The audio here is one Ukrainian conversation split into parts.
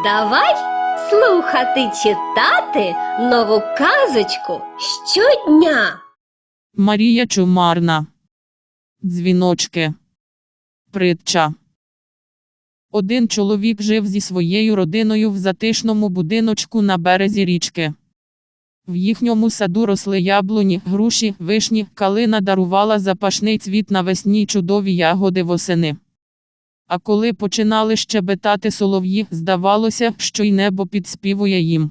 Давай слухати читати нову казочку щодня. Марія Чумарна. Дзвіночки. Притча. Один чоловік жив зі своєю родиною в затишному будиночку на березі річки. В їхньому саду росли яблуні, груші, вишні, калина дарувала запашний цвіт навесні чудові ягоди восени. А коли починали щебетати солов'ї, здавалося, що й небо підспівує їм.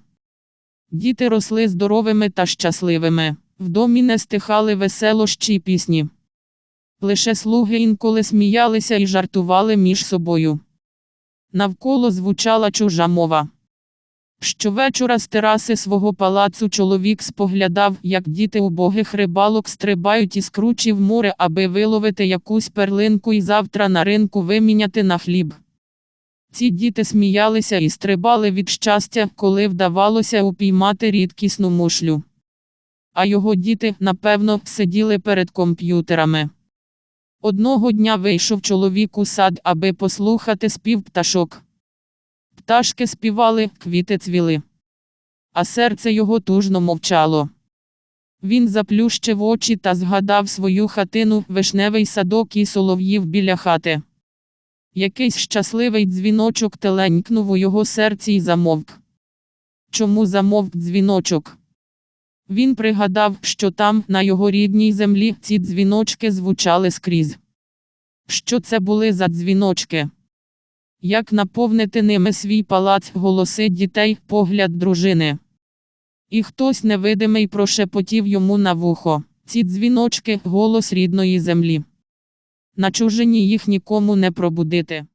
Діти росли здоровими та щасливими. В домі не стихали веселощі й пісні. Лише слуги інколи сміялися і жартували між собою. Навколо звучала чужа мова. Щовечора з тераси свого палацу чоловік споглядав, як діти убогих рибалок стрибають із кручі в море, аби виловити якусь перлинку і завтра на ринку виміняти на хліб. Ці діти сміялися і стрибали від щастя, коли вдавалося упіймати рідкісну мушлю. А його діти, напевно, сиділи перед комп'ютерами. Одного дня вийшов чоловік у сад, аби послухати спів пташок. Пташки співали, квіти цвіли. А серце його тужно мовчало. Він заплющив очі та згадав свою хатину, вишневий садок і солов'їв біля хати. Якийсь щасливий дзвіночок теленькнув у його серці і замовк. Чому замовк дзвіночок? Він пригадав, що там, на його рідній землі, ці дзвіночки звучали скрізь. Що це були за дзвіночки? Як наповнити ними свій палац, голоси дітей, погляд дружини? І хтось невидимий прошепотів йому на вухо. Ці дзвіночки голос рідної землі. На чужині їх нікому не пробудити.